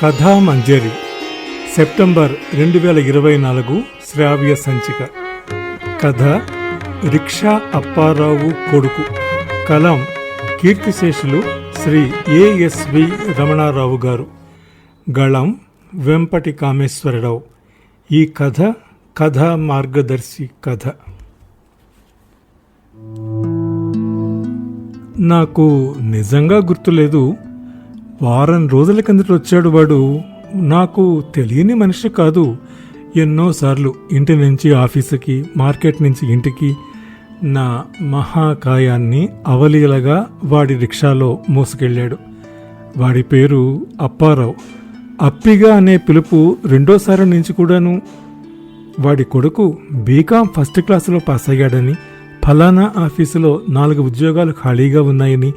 కథామంజరి September రెండు వేల ఇరవై నాలుగు శ్రావ్య సంచిక. కథ రిక్షా అప్పారావు కొడుకు. కలం కీర్తిశేషులు శ్రీ ఏఎస్వి రమణారావు గారు. గళం వెంపటి కామేశ్వరరావు. ఈ కథ కథా మార్గదర్శి కథ. నాకు నిజంగా గుర్తులేదు వారం రోజుల కిందట వచ్చాడు వాడు. నాకు తెలియని మనిషి కాదు. ఎన్నోసార్లు ఇంటి నుంచి ఆఫీసుకి మార్కెట్ నుంచి ఇంటికి నా మహాకాయాన్ని అవలీలగా వాడి రిక్షాలో మోసుకెళ్ళాడు. వాడి పేరు అప్పారావు. అప్పిగా అనే పిలుపు రెండోసారి నుంచి కూడాను. వాడి కొడుకు బీకాం ఫస్ట్ క్లాసులో పాస్ అయ్యాడని ఫలానా ఆఫీసులో నాలుగు ఉద్యోగాలు ఖాళీగా ఉన్నాయని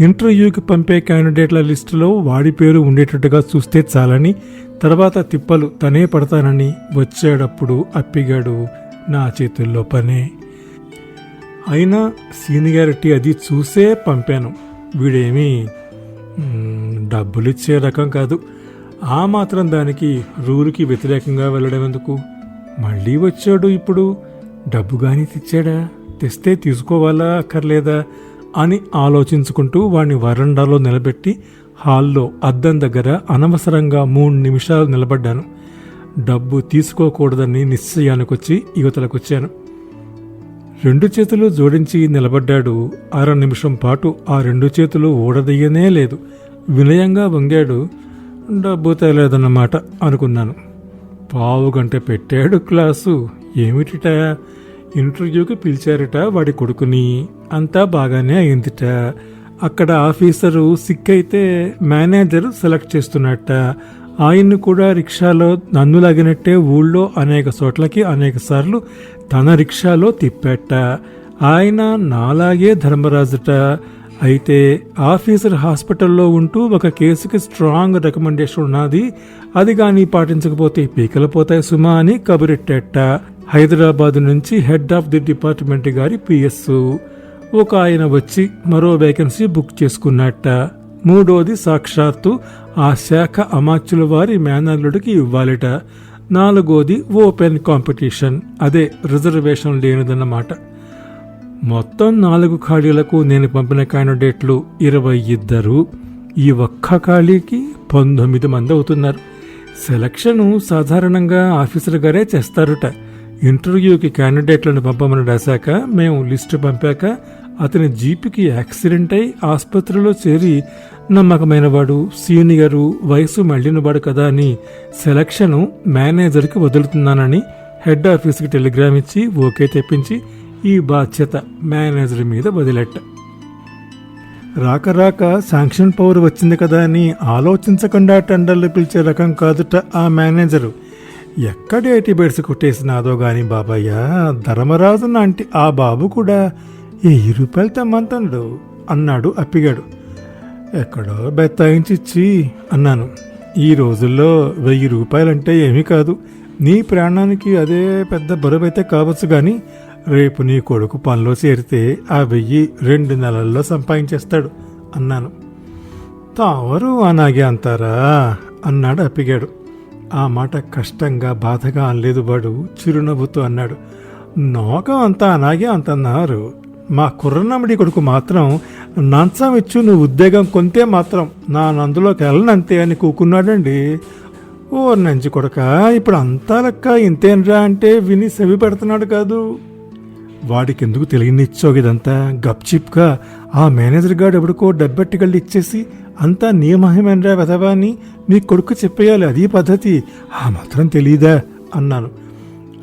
ఇంటర్వ్యూకి పంపే క్యాండిడేట్ల లిస్టులో వాడి పేరు ఉండేటట్టుగా చూస్తే చాలని తర్వాత తిప్పలు తనే పడతానని వచ్చేటప్పుడు అప్పిగాడు నా చేతుల్లో పనే. అయినా సీనియారిటీ అది చూసే పంపాను. వీడేమీ డబ్బులు డబ్బులిచ్చే రకం కాదు. ఆ మాత్రం దానికి రూలుకి వ్యతిరేకంగా వెళ్ళడం ఎందుకు? మళ్ళీ వచ్చాడు ఇప్పుడు. డబ్బు కానీ తెచ్చాడా? తెస్తే తీసుకోవాలా అక్కర్లేదా? అని ఆలోచించుకుంటూ వాడిని వరండాలో నిలబెట్టి హాల్లో అద్దం దగ్గర అనవసరంగా మూడు నిమిషాలు నిలబడ్డాను. డబ్బు తీసుకోకూడదని నిశ్చయానికొచ్చి యువతలకొచ్చాను రెండు చేతులు జోడించి నిలబడ్డాడు. అర నిమిషం పాటు ఆ రెండు చేతులు ఊడదయ్యనే లేదు. వినయంగా వంగాడు. డబ్బు తేలేదన్నమాట అనుకున్నాను. పావు గంట పెట్టాడు క్లాసు. ఏమిటిటా? ఇంటర్వ్యూకి పిలిచారట వాడి కొడుకుని. అంతా బాగానే అయిందిట. అక్కడ ఆఫీసరు సిక్ అయితే మేనేజర్ సెలెక్ట్ చేస్తున్నట్ట. ఆయన్ని కూడా రిక్షాలో నన్ను లాగినట్టే ఊళ్ళో అనేక చోట్లకి అనేక సార్లు తన రిక్షాలో తిప్పాట. ఆయన నాలాగే ధర్మరాజుట. అయితే ఆఫీసర్ హాస్పిటల్లో ఉంటూ ఒక కేసుకి స్ట్రాంగ్ రికమెండేషన్ ఉన్నది. అది కానీ పాటించకపోతే పీకలు పోతాయి సుమా అని కబురెట్టేట. హైదరాబాద్ నుంచి హెడ్ ఆఫ్ ది డిపార్ట్మెంట్ గారి పిఎస్. ఒక ఆయన వచ్చి మరో వేకెన్సీ బుక్ చేసుకున్నట్ట. మూడోది సాక్షాత్తు ఆ శాఖ అమాత్యుల వారి మేనల్లుడికి ఇవ్వాలిట. నాలుగోది ఓపెన్ కాంపిటీషన్. అదే రిజర్వేషన్ లేనిదన్నమాట. మొత్తం నాలుగు ఖాళీలకు నేను పంపిన క్యాండిడేట్లు ఇరవై ఇద్దరు. ఈ ఒక్క ఖాళీకి పంతొమ్మిది మంది అవుతున్నారు. సెలక్షన్ సాధారణంగా ఆఫీసర్ గారే చేస్తారుట. ఇంటర్వ్యూకి క్యాండిడేట్లను పంపమని రాశాక మేము లిస్టు పంపాక అతని జీపుకి యాక్సిడెంట్ అయి ఆసుపత్రిలో చేరి నమ్మకమైనవాడు సీనియరు వయసు మళ్ళినవాడు కదా అని సెలక్షను మేనేజర్కి వదులుతున్నానని హెడ్ ఆఫీస్కి టెలిగ్రామ్ ఇచ్చి ఓకే తెప్పించి ఈ బాధ్యత మేనేజర్ మీద వదిలెట్ట. రాక రాక శాంక్షన్ పవర్ వచ్చింది కదా అని ఆలోచించకుండా టెండర్లు పిలిచే రకం కాదుట ఆ మేనేజరు. ఎక్కడ బెడ్స్ కొట్టేసినాదో గాని బాబయ్య? ధర్మరాజు నాంటి ఆ బాబు కూడా ఏ రూపాయలు తెమ్మంటాడు అన్నాడు అప్పిగాడు. ఎక్కడో బెత్తాయించిచ్చి అన్నాను. ఈ రోజుల్లో వెయ్యి రూపాయలంటే ఏమీ కాదు. నీ ప్రాణానికి అదే పెద్ద బరువైతే కావచ్చు కానీ రేపు నీ కొడుకు పనిలో చేరితే ఆ వెయ్యి రెండు నెలల్లో సంపాదించేస్తాడు అన్నాను. తావరు అనాగే అంటారా అన్నాడు అప్పిగాడు. ఆ మాట కష్టంగా బాధగా అనలేదు వాడు. చిరునవ్వుతూ అన్నాడు నోకం అంతా అలాగే అంతన్నారు. మా కుర్రనమ్మడి కొడుకు మాత్రం నంచం ఇచ్చు నువ్వు ఉద్యోగం కొంతే మాత్రం నా నందులోకి వెళ్ళనంతే అని కూకున్నాడండి. ఓ నంచి కొడక ఇప్పుడు అంతా లెక్క ఇంతేనరా అంటే విని సెవి పెడుతున్నాడు కాదు. వాడికి ఎందుకు తెలియనిచ్చోగు ఇదంతా గప్చిప్గా ఆ మేనేజర్ గారు ఎవడికో డబ్బెట్టుకెళ్ళి ఇచ్చేసి అంతా నియమహమేనరా వెధవా అని నీ కొడుకు చెప్పేయాలి అది పద్ధతి. ఆ మాత్రం తెలీదా? అన్నాను.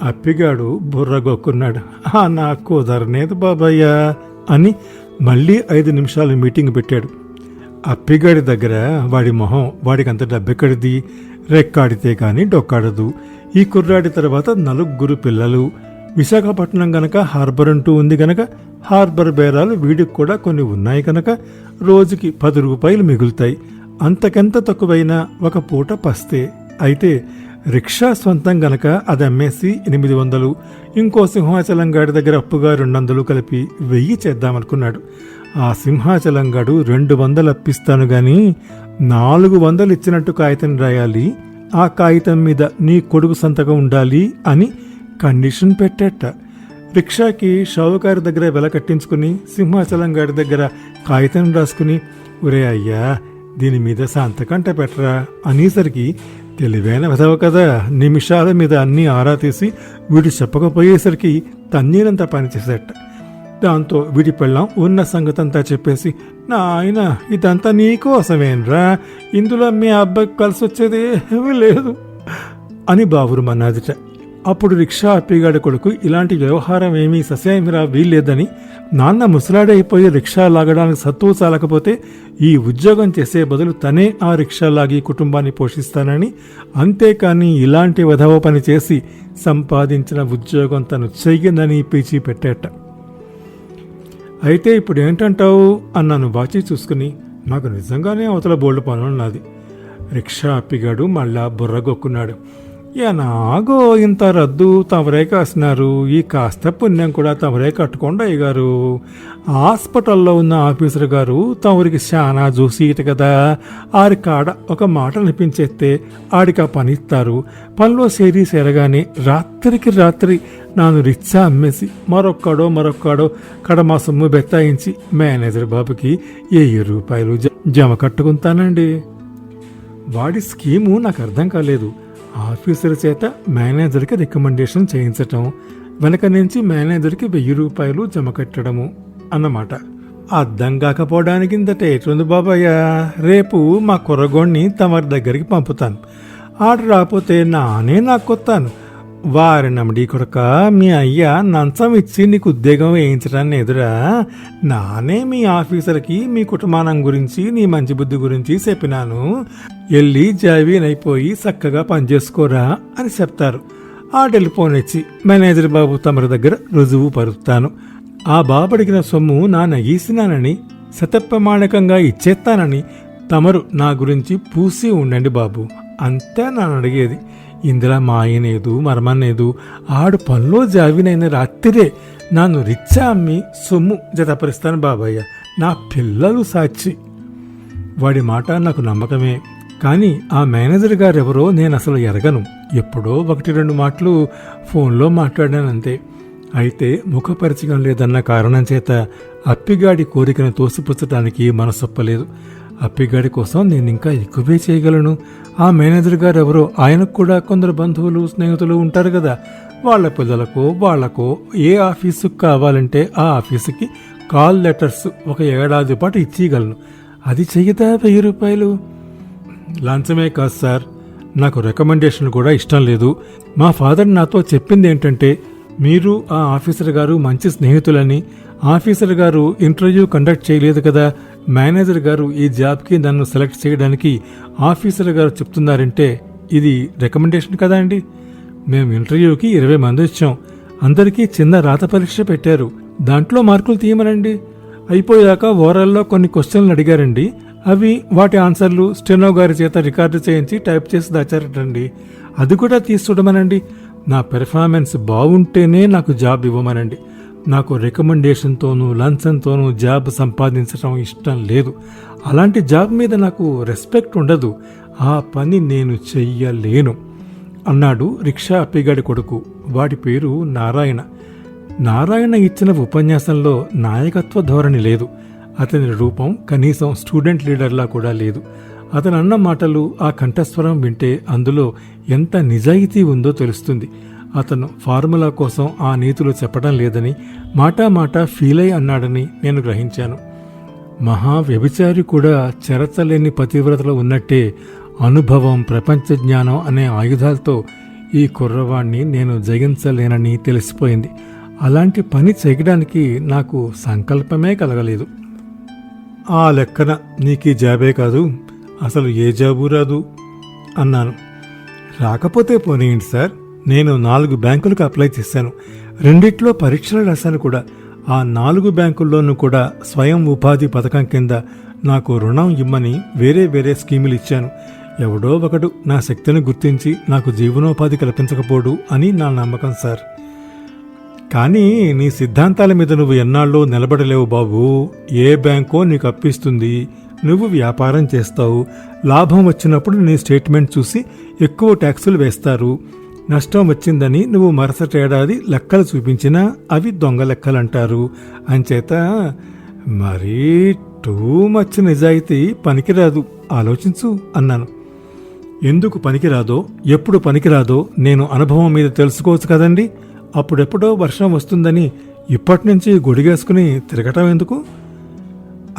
అప్పిగాడు బుర్రగొక్కున్నాడు. ఆ నాకు కుదరనేది బాబయ్య అని మళ్ళీ ఐదు నిమిషాలు మీటింగ్ పెట్టాడు. అప్పిగాడి దగ్గర వాడి మొహం వాడికి అంత డబ్బెక్కడిది? రెక్కాడితే కానీ డొక్కాడదు. ఈ కుర్రాడి తర్వాత నలుగురు పిల్లలు. విశాఖపట్నం గనక హార్బర్ అంటూ ఉంది గనక హార్బర్ బేరాలు వీడికి కూడా కొన్ని ఉన్నాయి కనుక రోజుకి పది రూపాయలు మిగులుతాయి. అంతకెంత తక్కువైనా ఒక పూట పస్తే. అయితే రిక్షా సొంతం గనక అది అమ్మేసి ఎనిమిది వందలు ఇంకో సింహాచలం గాడి దగ్గర అప్పుగా రెండు వందలు కలిపి వెయ్యి చేద్దామనుకున్నాడు. ఆ సింహాచలం గాడు రెండు వందలు అప్పిస్తాను గాని నాలుగు వందలు ఇచ్చినట్టు కాగితం రాయాలి ఆ కాగితం మీద నీ కొడుకు సంతకం ఉండాలి అని కండిషన్ పెట్టేట. రిక్షాకి షావుకారి దగ్గర వెల కట్టించుకుని సింహాచలం గారి దగ్గర కాగితం రాసుకుని ఒరే అయ్యా దీని మీద సంతకంట పెట్టరా? అనేసరికి తెలివైన విధవ కదా నిమిషాల మీద అన్నీ ఆరా తీసి వీడు చెప్పకపోయేసరికి తన్నీరంతా పనిచేసేట దాంతో వీడి పెళ్ళాం ఉన్న సంగతంతా చెప్పేసి నాయన ఇదంతా నీకోసమేనరా ఇందులో మీ అబ్బాయికి కలిసి వచ్చేది ఏమీ లేదు. అని బావురు మన్నాదిట. అప్పుడు రిక్షా అప్పిగాడి కొడుకు ఇలాంటి వ్యవహారం ఏమీ ససేమిరా వీల్లేదని. నాన్న ముసలాడైపోయి రిక్షా లాగడానికి సత్తువు చాలకపోతే ఈ ఉద్యోగం చేసే బదులు తనే ఆ రిక్షా లాగి కుటుంబాన్ని పోషిస్తానని. అంతేకాని ఇలాంటి వధవ పని చేసి సంపాదించిన ఉద్యోగం తను చెయ్యిందని పీచి పెట్టేట. అయితే ఇప్పుడు ఏంటంటావు? అన్నాను బాచి చూసుకుని నాకు నిజంగానే అవతల బోల్డ్ పనున్నది రిక్షా అప్పిగాడు మళ్ళా బుర్రగొక్కున్నాడు. ఎనాగో ఇంత రద్దు తమరే కాసినారు. ఈ కాస్త పుణ్యం కూడా తమరే కట్టుకోండి అయ్యగారు. హాస్పిటల్లో ఉన్న ఆఫీసర్ గారు తమరికి చాలా చూసి ఇట కదా. ఆడి కాడ ఒక మాట అనిపించేస్తే ఆడికి ఆ పని ఇస్తారు. పనిలో సేరి సేరగానే రాత్రికి రాత్రి నాను రిచ్చా అమ్మేసి మరొక్కడో మరొక్కడో కడమా సొమ్ము బెత్తాయించి మేనేజర్ బాబుకి వెయ్యి రూపాయలు జ- జమ కట్టుకుంటానండి. వాడి స్కీము నాకు అర్థం కాలేదు. ఆఫీసర్ చేత మేనేజర్కి రికమెండేషన్ చేయించటం వెనక నుంచి మేనేజర్కి వెయ్యి రూపాయలు జమ కట్టడము అన్నమాట. అర్థం కాకపోవడానికి ఇంత ఏటుంది బాబాయ్య? రేపు మా కుర్రగోణ్ణి తమరి దగ్గరికి పంపుతాను. ఆడు రాకపోతే నానే నాకు కొత్తాను. వారి నమ్మడి కొడక మీ అయ్య నంచం ఇచ్చి నీకు ఉద్యోగం వేయించడాన్ని ఎదురా. నానే మీ ఆఫీసర్కి మీ కుటుంబానం గురించి నీ మంచి బుద్ధి గురించి చెప్పినాను. వెళ్ళి జావీన్ అయిపోయి చక్కగా పనిచేసుకోరా అని చెప్తారు. ఆ టెలిఫోన్ ఇచ్చి మేనేజర్ బాబు తమరి దగ్గర రుజువు పరుస్తాను ఆ బాబు అడిగిన సొమ్ము నా నగీసినానని శతప్రమాణకంగా ఇచ్చేస్తానని తమరు నా గురించి పూసి ఉండండి బాబు అంతే నన్ను అడిగేది. ఇందులో మాయనేదు మర్మనేదు ఆడు పనిలో జావినైన రాత్రిరే నన్ను రిచ్చా అమ్మి సొమ్ము జతపరుస్తాను బాబయ్య నా పిల్లలు సాక్షి. వాడి మాట నాకు నమ్మకమే కానీ ఆ మేనేజర్ గారెవరో నేను అసలు ఎరగను. ఎప్పుడో ఒకటి రెండు మాటలు ఫోన్లో మాట్లాడానంతే అయితే ముఖపరిచయం లేదన్న కారణం చేత అప్పిగాడి కోరికను తోసిపుచ్చటానికి మనసొప్పలేదు. అప్పిగాడి కోసం నేను ఇంకా ఎక్కువే చేయగలను. ఆ మేనేజర్ గారు ఎవరో ఆయనకు కూడా కొందరు బంధువులు స్నేహితులు ఉంటారు కదా. వాళ్ళ పిల్లలకో వాళ్ళకో ఏ ఆఫీసుకు కావాలంటే ఆ ఆఫీసుకి కాల్ లెటర్స్ ఒక ఏడాది పాటు ఇచ్చేయగలను. అది చెయ్యదా వెయ్యి రూపాయలు? లంచమే కాదు సార్. నాకు రికమెండేషన్ కూడా ఇష్టం లేదు. మా ఫాదర్ నాతో చెప్పింది ఏంటంటే మీరు ఆ ఆఫీసర్ గారు మంచి స్నేహితులని ఆఫీసర్ గారు ఇంటర్వ్యూ కండక్ట్ చేయలేదు కదా. మేనేజర్ గారు ఈ జాబ్కి నన్ను సెలెక్ట్ చేయడానికి ఆఫీసర్ గారు చెప్తున్నారంటే ఇది రికమెండేషన్ కదా అండి? మేము ఇంటర్వ్యూకి ఇరవై మంది వచ్చాం. అందరికీ చిన్న రాత పరీక్ష పెట్టారు. దాంట్లో మార్కులు తీయమనండి. అయిపోయాక ఓరల్లో కొన్ని క్వశ్చన్లు అడిగారండి. అవి వాటి ఆన్సర్లు స్టెనో గారి చేత రికార్డు చేయించి టైప్ చేసి దాచారటండి. అది కూడా తీసి చూడమనండి. నా పెర్ఫార్మెన్స్ బాగుంటేనే నాకు జాబ్ ఇవ్వమనండి. నాకు రికమెండేషన్తోనూ లంచంతోనూ జాబ్ సంపాదించడం ఇష్టం లేదు. అలాంటి జాబ్ మీద నాకు రెస్పెక్ట్ ఉండదు. ఆ పని నేను చెయ్యలేను. అన్నాడు రిక్షా అప్పిగాడి కొడుకు. వాడి పేరు నారాయణ. నారాయణ ఇచ్చిన ఉపన్యాసంలో నాయకత్వ ధోరణి లేదు. అతని రూపం కనీసం స్టూడెంట్ లీడర్లా కూడా లేదు. అతను అన్న మాటలు ఆ కంఠస్వరం వింటే అందులో ఎంత నిజాయితీ ఉందో తెలుస్తుంది. అతను ఫార్ములా కోసం ఆ నీతులు చెప్పడం లేదని మాటా మాట ఫీల్ అన్నాడని నేను గ్రహించాను. మహా వ్యభిచారి కూడా చెరచలేని పతివ్రతలో ఉన్నట్టే అనుభవం ప్రపంచ జ్ఞానం అనే ఆయుధాలతో ఈ కుర్రవాణ్ణి నేను జయించలేనని తెలిసిపోయింది. అలాంటి పని చేయడానికి నాకు సంకల్పమే కలగలేదు. ఆ లెక్కన నీకు ఈ జాబే కాదు అసలు ఏ జాబు రాదు అన్నాను. రాకపోతే పోనీయండి సార్. నేను నాలుగు బ్యాంకులకు అప్లై చేశాను. రెండిట్లో పరీక్షలు రాశాను కూడా. ఆ నాలుగు బ్యాంకుల్లోనూ కూడా స్వయం ఉపాధి పథకం కింద నాకు రుణం ఇమ్మని వేరే వేరే స్కీములు ఇచ్చాను. ఎవడో ఒకడు నా శక్తిని గుర్తించి నాకు జీవనోపాధి కల్పించకపోడు అని నా నమ్మకం సార్. కానీ నీ సిద్ధాంతాల మీద నువ్వు ఎన్నాళ్ళో నిలబడలేవు బాబు. ఏ బ్యాంకో నీకు అప్పిస్తుంది. నువ్వు వ్యాపారం చేస్తావు. లాభం వచ్చినప్పుడు నీ స్టేట్మెంట్ చూసి ఎక్కువ ట్యాక్సులు వేస్తారు. నష్టం వచ్చిందని నువ్వు మరుసటి ఏడాది లెక్కలు చూపించినా అవి దొంగ లెక్కలంటారు. అంచేత మరీ టూ మచ్ నిజాయితీ పనికిరాదు. ఆలోచించు అన్నాను. ఎందుకు పనికిరాదో ఎప్పుడు పనికిరాదో నేను అనుభవం మీద తెలుసుకోవచ్చు కదండి. అప్పుడెప్పుడో వర్షం వస్తుందని ఇప్పటి నుంచి గొడిగేసుకుని తిరగటం ఎందుకు?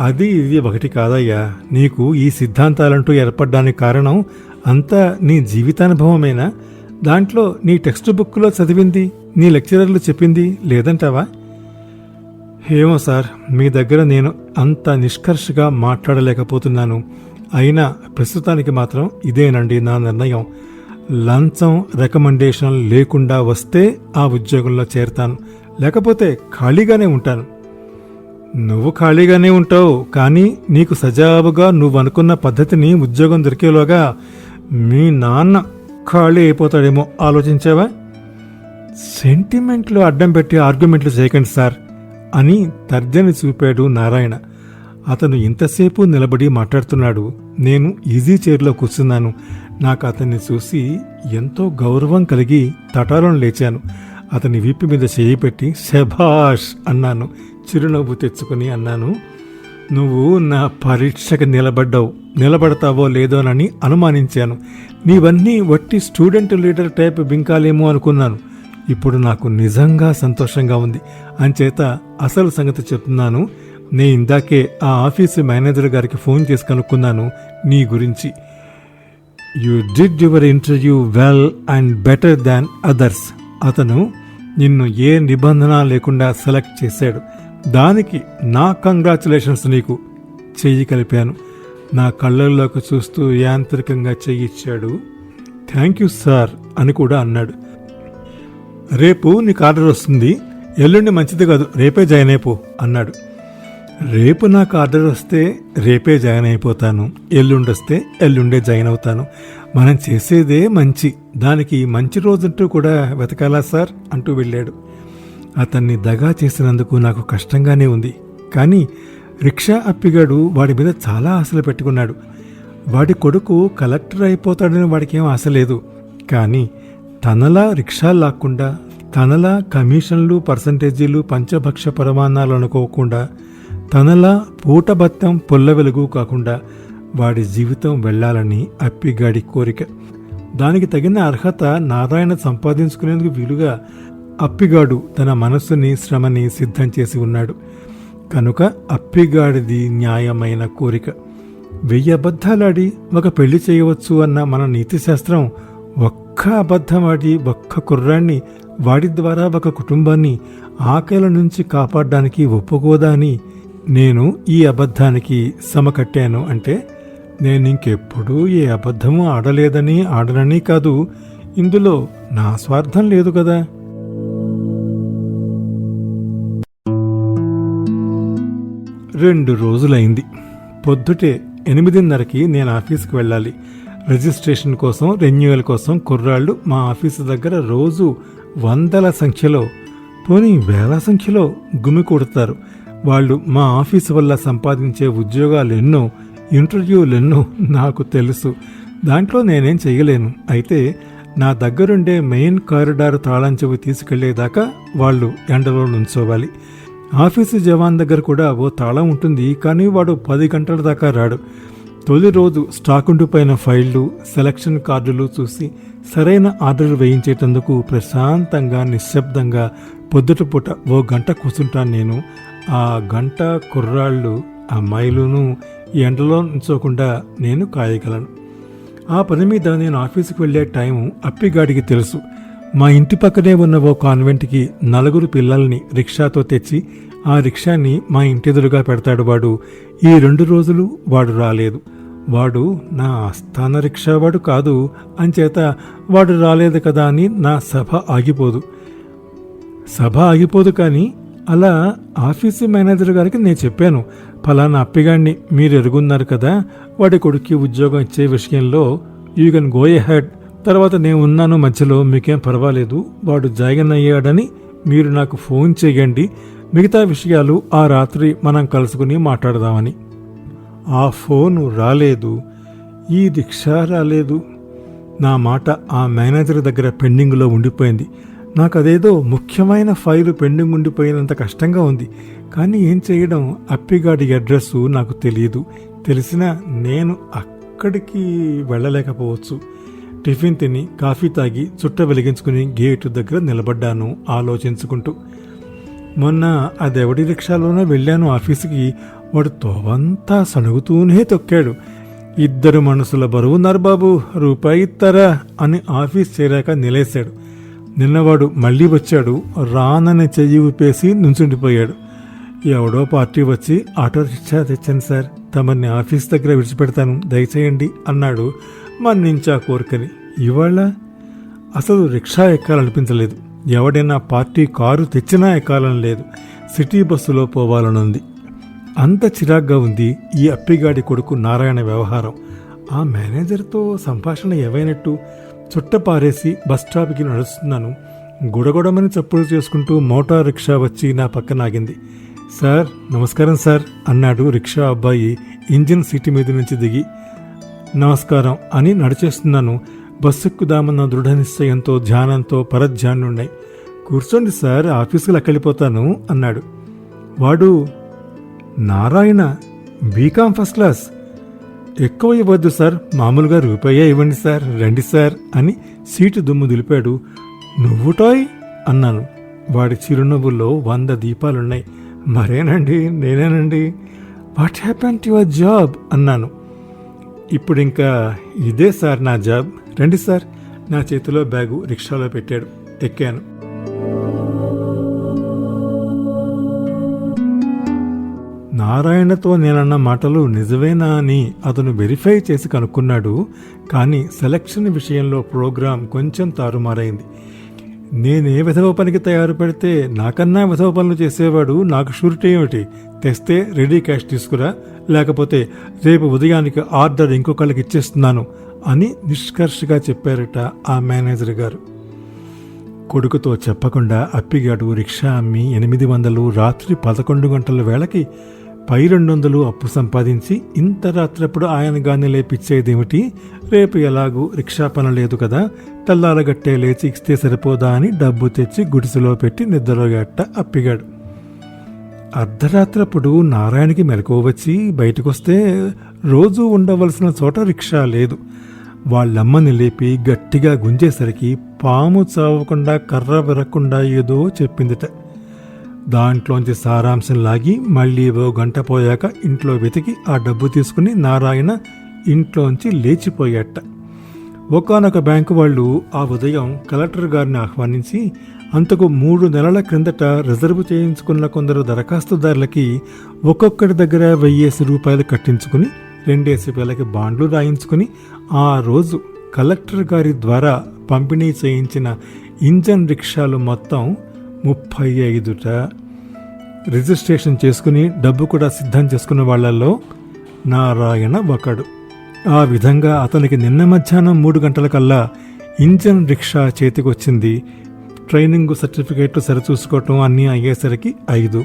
అది ఇది ఒకటి కాదయ్యా. నీకు ఈ సిద్ధాంతాలంటూ ఏర్పడడానికి కారణం అంతా నీ జీవితానుభవమేనా? దాంట్లో నీ టెక్స్ట్ బుక్లో చదివింది నీ లెక్చరర్లు చెప్పింది లేదంటావా? ఏమో సార్ మీ దగ్గర నేను అంత నిష్కర్షగా మాట్లాడలేకపోతున్నాను. అయినా ప్రస్తుతానికి మాత్రం ఇదేనండి నా నిర్ణయం. లంచం రికమెండేషన్ లేకుండా వస్తే ఆ ఉద్యోగంలో చేరతాను. లేకపోతే ఖాళీగానే ఉంటాను. నువ్వు ఖాళీగానే ఉంటావు కానీ నీకు సజావుగా నువ్వు అనుకున్న పద్ధతిని ఉద్యోగం దొరికేలోగా మీ నాన్న ఖాళీ అయిపోతాడేమో ఆలోచించావా? సెంటిమెంట్లు అడ్డం పెట్టి ఆర్గ్యుమెంట్లు చేయకండి సార్ అని తర్జని చూపాడు నారాయణ. అతను ఇంతసేపు నిలబడి మాట్లాడుతున్నాడు. నేను ఈజీ చైర్లో కూర్చున్నాను. నాకు అతన్ని చూసి ఎంతో గౌరవం కలిగి తటాలను లేచాను. అతని వీపు మీద చేయి పెట్టి శభాష్ అన్నాను. చిరునవ్వు తెచ్చుకుని అన్నాను. నువ్వు నా పరీక్షకు నిలబడ్డావు. నిలబడతావో లేదోనని అనుమానించాను. నీవన్నీ వట్టి స్టూడెంట్ లీడర్ టైప్ బింకాలేమో అనుకున్నాను. ఇప్పుడు నాకు నిజంగా సంతోషంగా ఉంది. అంచేత అసలు సంగతి చెప్తున్నాను. నే ఇందాకే ఆ ఆఫీసు మేనేజర్ గారికి ఫోన్ చేసి కనుక్కున్నాను నీ గురించి. You did your interview well and better than others అతను నిన్ను ఏ నిబంధన లేకుండా సెలెక్ట్ చేశాడు. దానికి నా కంగ్రాచులేషన్స్ నీకు చెయ్యి కలిపాను. నా కళ్ళల్లోకి చూస్తూ యాంత్రికంగా చెయ్యిచ్చాడు థ్యాంక్ యూ సార్ అని కూడా అన్నాడు. రేపు నీకు ఆర్డర్ వస్తుంది. ఎల్లుండి మంచిది కాదు రేపే జాయిన్ అయిపో అన్నాడు. రేపు నాకు ఆర్డర్ వస్తే రేపే జాయిన్ అయిపోతాను. ఎల్లుండి వస్తే ఎల్లుండే జాయిన్ అవుతాను. మనం చేసేదే మంచి. దానికి మంచి రోజంటూ కూడా వెతకాలా సార్? అంటూ వెళ్ళాడు. అతన్ని దగా చేసినందుకు నాకు కష్టంగానే ఉంది. కానీ రిక్షా అప్పిగాడు వాడి మీద చాలా ఆశలు పెట్టుకున్నాడు. వాడి కొడుకు కలెక్టర్ అయిపోతాడని వాడికేం ఆశ లేదు. కానీ తనలా రిక్షా లాక్కుండా తనలా కమిషన్లు పర్సంటేజీలు పంచభక్ష పరమాన్నాలు అనుకోకుండా తనలా పూటబత్తం పొల్ల వెలుగు కాకుండా వాడి జీవితం వెళ్ళాలని అప్పిగాడి కోరిక. దానికి తగిన అర్హత నారాయణ సంపాదించుకునేందుకు వీలుగా అప్పిగాడు తన మనస్సుని శ్రమని సిద్ధం చేసి ఉన్నాడు. కనుక అప్పిగాడిది న్యాయమైన కోరిక. వెయ్యి అబద్ధాలాడి ఒక పెళ్ళి చేయవచ్చు అన్న మన నీతిశాస్త్రం ఒక్క అబద్ధమాడి ఒక్క కుర్రాన్ని వాడి ద్వారా ఒక కుటుంబాన్ని ఆకలి నుంచి కాపాడడానికి ఒప్పుకోదా అని నేను ఈ అబద్ధానికి సమకట్టాను అంటే నేను ఇంకెప్పుడూ ఏ అబద్ధము ఆడలేదని ఆడనని కాదు. ఇందులో నా స్వార్థం లేదు కదా? రెండు రోజులైంది. పొద్దుటే ఎనిమిదిన్నరకి నేను ఆఫీస్కి వెళ్ళాలి. రిజిస్ట్రేషన్ కోసం రెన్యువల్ కోసం కుర్రాళ్ళు మా ఆఫీసు దగ్గర రోజు వందల సంఖ్యలో పోనీ వేల సంఖ్యలో గుమి కొడతారు. వాళ్ళు మా ఆఫీసు వల్ల సంపాదించే ఉద్యోగాలు ఎన్నో ఇంటర్వ్యూలు ఎన్నో నాకు తెలుసు. దాంట్లో నేనేం చేయలేను అయితే నా దగ్గరుండే మెయిన్ కారిడార్ తాళం చెవి తీసుకెళ్ళేదాకా వాళ్ళు ఎండలో నుంచోవాలి. ఆఫీసు జవాన్ దగ్గర కూడా ఓ తాళం ఉంటుంది కానీ వాడు పది గంటల దాకా రాడు. తొలి రోజు స్టాక్ ఉండిపోయిన ఫైళ్ళు సెలక్షన్ కార్డులు చూసి సరైన ఆర్డర్ వేయించేటందుకు ప్రశాంతంగా నిశ్శబ్దంగా పొద్దుటపూట ఓ గంట కూర్చుంటాను నేను. ఆ గంట కుర్రాళ్ళు అమ్మాయిలును ఎండలో ఉంచకుండా నేను కాయగలను. ఆ పని మీద నేను ఆఫీసుకు వెళ్ళే టైం అప్పిగాడికి తెలుసు. మా ఇంటి పక్కనే ఉన్న ఓ కాన్వెంట్కి నలుగురు పిల్లల్ని రిక్షాతో తెచ్చి ఆ రిక్షాని మా ఇంటెదురుగా పెడతాడు వాడు. ఈ రెండు రోజులు వాడు రాలేదు. వాడు నా ఆస్థాన రిక్షావాడు కాదు అంచేత వాడు రాలేదు కదా అని నా సభ ఆగిపోదు. సభ ఆగిపోదు కానీ అలా ఆఫీసు మేనేజర్ గారికి నేను చెప్పాను ఫలానా అప్పిగాడిని మీరు ఎరుగున్నారు కదా వాడి కొడుక్కి ఉద్యోగం ఇచ్చే విషయంలో you can go ahead తర్వాత నేను ఉన్నాను మధ్యలో మీకేం పర్వాలేదు వాడు జాయిన్ అయ్యాడని మీరు నాకు ఫోన్ చేయండి మిగతా విషయాలు ఆ రాత్రి మనం కలుసుకుని మాట్లాడదామని. ఆ ఫోను రాలేదు ఈ రిక్షా రాలేదు. నా మాట ఆ మేనేజర్ దగ్గర పెండింగ్లో ఉండిపోయింది. నాకు అదేదో ముఖ్యమైన ఫైలు పెండింగ్ ఉండిపోయినంత కష్టంగా ఉంది కానీ ఏం చేయడం? అప్పిగాడి అడ్రస్సు నాకు తెలియదు తెలిసినా నేను అక్కడికి వెళ్ళలేకపోవచ్చు. టిఫిన్ తిని కాఫీ తాగి చుట్ట వెలిగించుకుని గేటు దగ్గర నిలబడ్డాను ఆలోచించుకుంటూ. మొన్న అదెవడి రిక్షాలోనే వెళ్ళాను ఆఫీసుకి. వాడు తోవంతా సణుగుతూనే తొక్కాడు. ఇద్దరు మనసుల బరువున్నారు బాబు రూపాయి ఇస్తారా అని ఆఫీస్ చేరాక నిలేశాడు. నిన్నవాడు మళ్ళీ వచ్చాడు రానని చెయ్యి ఊపేసి నుంచుండిపోయాడు. ఎవడో పార్టీ వచ్చి ఆటో రిక్షా తెచ్చాను సార్ తమని ఆఫీస్ దగ్గర విడిచిపెడతాను దయచేయండి అన్నాడు. మన్నించా కోరికని. ఇవాళ అసలు రిక్షా ఎక్కాలనిపించలేదు. ఎవడైనా పార్టీ కారు తెచ్చినా ఎక్కాలని లేదు. సిటీ బస్సులో పోవాలనుంది. అంత చిరాగ్గా ఉంది ఈ అప్పిగాడి కొడుకు నారాయణ వ్యవహారం. ఆ మేనేజర్తో సంభాషణ ఏవైనట్టు? చుట్టపారేసి బస్ స్టాప్కి నడుస్తున్నాను. గుడగొడమని చప్పుడు చేసుకుంటూ మోటార్ రిక్షా వచ్చి నా పక్కన ఆగింది. సార్ నమస్కారం సార్ అన్నాడు రిక్షా అబ్బాయి. ఇంజిన్ సీటు మీద నుంచి దిగి నమస్కారం అని నడిచేస్తున్నాను. బస్సు ఎక్కుదామన్న దృఢ నిశ్చయంతో ధ్యానంతో పరధ్యానుండే కూర్చోండి సార్ ఆఫీసుకు వెళ్ళిపోతాను అన్నాడు. వాడు నారాయణ బీకామ్ ఫస్ట్ క్లాస్. ఎక్కువ ఇవ్వద్దు సార్ మామూలుగా రూపాయే ఇవ్వండి సార్ రండి సార్ అని సీటు దుమ్ము దులిపాడు. నువ్వు టాయ్ అన్నాను. వాడి చిరునవ్వుల్లో వంద దీపాలున్నాయి. మరేనండి? నేనేనండి? What happen to your job? అన్నాను. ఇప్పుడు ఇంకా ఇదే సార్ నా జాబ్. రండి సార్ నా చేతిలో బ్యాగు రిక్షాలో పెట్టాడు ఎక్కాను. నారాయణతో నేనన్న మాటలు నిజమేనా అని అతను వెరిఫై చేసి కనుక్కున్నాడు కానీ సెలక్షన్ విషయంలో ప్రోగ్రాం కొంచెం తారుమారైంది. నేనే విధవ పనికి తయారు పెడితే నాకన్నా విధవ పనులు చేసేవాడు నాకు షూరిటీ ఏమిటి? తెస్తే రెడీ క్యాష్ తీసుకురా. లేకపోతే రేపు ఉదయానికి ఆర్డర్ ఇంకొకళ్ళకి ఇచ్చేస్తున్నాను అని నిష్కర్షగా చెప్పారట ఆ మేనేజర్ గారు. కొడుకుతో చెప్పకుండా అప్పిగాడు రిక్షా అమ్మి ఎనిమిది వందలు రాత్రి పదకొండు గంటల వేళకి పై రెండొందలు అప్పు సంపాదించి ఇంత రాత్రప్పుడు ఆయన గాని లేపిచ్చేదేమిటి? రేపు ఎలాగూ రిక్షా పని లేదు కదా తెల్లారగట్టే లేచి ఇస్తే సరిపోదా అని డబ్బు తెచ్చి గుడిసెలో పెట్టి నిద్రలోగట్ట అప్పిగాడు. అర్ధరాత్రప్పుడు నారాయణకి మెలకువ వచ్చి బయటకొస్తే రోజూ ఉండవలసిన చోట రిక్షా లేదు. వాళ్ళమ్మని లేపి గట్టిగా గుంజేసరికి పాము చావకుండా కర్ర విరక్కుండా ఏదో చెప్పిందిట. దాంట్లోంచి సారాంశం లాగి మళ్ళీ ఓ గంట పోయాక ఇంట్లో వెతికి ఆ డబ్బు తీసుకుని నారాయణ ఇంట్లోంచి లేచిపోయాట. ఒకానొక బ్యాంకు వాళ్ళు ఆ ఉదయం కలెక్టర్ గారిని ఆహ్వానించి అంతకు మూడు నెలల క్రిందట రిజర్వ్ చేయించుకున్న కొందరు దరఖాస్తుదారులకి ఒక్కొక్కరి దగ్గర వెయ్యేసి రూపాయలు కట్టించుకుని రెండేసి వేలకి బాండ్లు రాయించుకుని ఆ రోజు కలెక్టర్ గారి ద్వారా పంపిణీ చేయించిన ఇంజన్ రిక్షాలు మొత్తం ముప్పై ఐదుట రిజిస్ట్రేషన్ చేసుకుని డబ్బు కూడా సిద్ధం చేసుకున్న వాళ్ళల్లో నారాయణ ఒకడు. ఆ విధంగా అతనికి నిన్న మధ్యాహ్నం మూడు గంటలకల్లా ఇంజన్ రిక్షా చేతికొచ్చింది. ట్రైనింగ్ సర్టిఫికేట్లు సరిచూసుకోవటం అన్నీ అయ్యేసరికి ఐదు.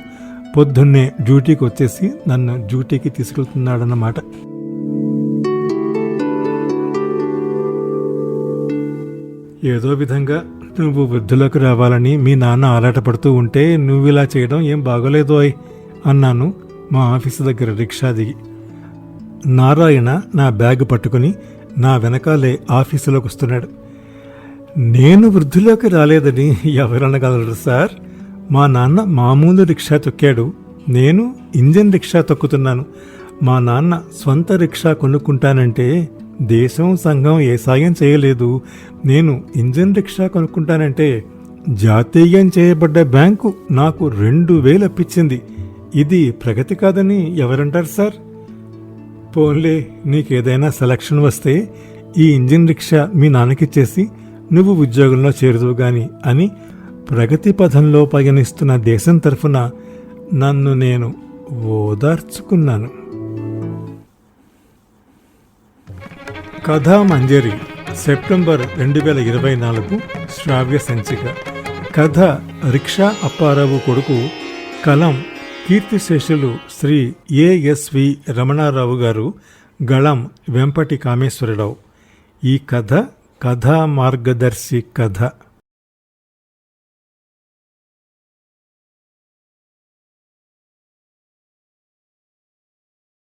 పొద్దున్నే డ్యూటీకి వచ్చేసి నన్ను డ్యూటీకి తీసుకెళ్తున్నాడన్నమాట. ఏదో విధంగా నువ్వు వృద్ధులకు రావాలని మీ నాన్న ఆరాటపడుతూ ఉంటే నువ్వు ఇలా చేయడం ఏం బాగోలేదు అయ్ అన్నాను మా ఆఫీసు దగ్గర రిక్షా దిగి. నారాయణ నా బ్యాగ్ పట్టుకుని నా వెనకాలే ఆఫీసులోకి వస్తున్నాడు. నేను వృద్ధిలోకి రాలేదని ఎవరనగలరు సార్? మా నాన్న మామూలు రిక్షా తొక్కాడు. నేను ఇంజన్ రిక్షా తొక్కుతున్నాను. మా నాన్న స్వంత రిక్షా కొనుక్కుంటానంటే దేశం సంఘం ఏ సాయం చేయలేదు. నేను ఇంజన్ రిక్షా కొనుక్కుంటానంటే జాతీయం చేయబడ్డ బ్యాంకు నాకు రెండు వేలు అప్పించింది ఇది ప్రగతి కాదని ఎవరంటారు సార్? పోన్లే నీకేదైనా సెలక్షన్ వస్తే ఈ ఇంజిన్ రిక్షా మీ నాన్నకిచ్చేసి నువ్వు ఉద్యోగంలో చేరుదువు గాని అని ప్రగతి పథంలో పయనిస్తున్న దేశం తరఫున నన్ను నేను ఓదార్చుకున్నాను. కథామంజరి సెప్టెంబర్ రెండు వేల ఇరవై నాలుగు శ్రావ్య సంచిక. కథ రిక్షా అప్పారావు కొడుకు కలం కీర్తిశేషులు శ్రీ ఏఎస్వి రమణారావు గారు గళం వెంపటి కామేశ్వరరావు. ఈ కథ కథా మార్గదర్శి కథ.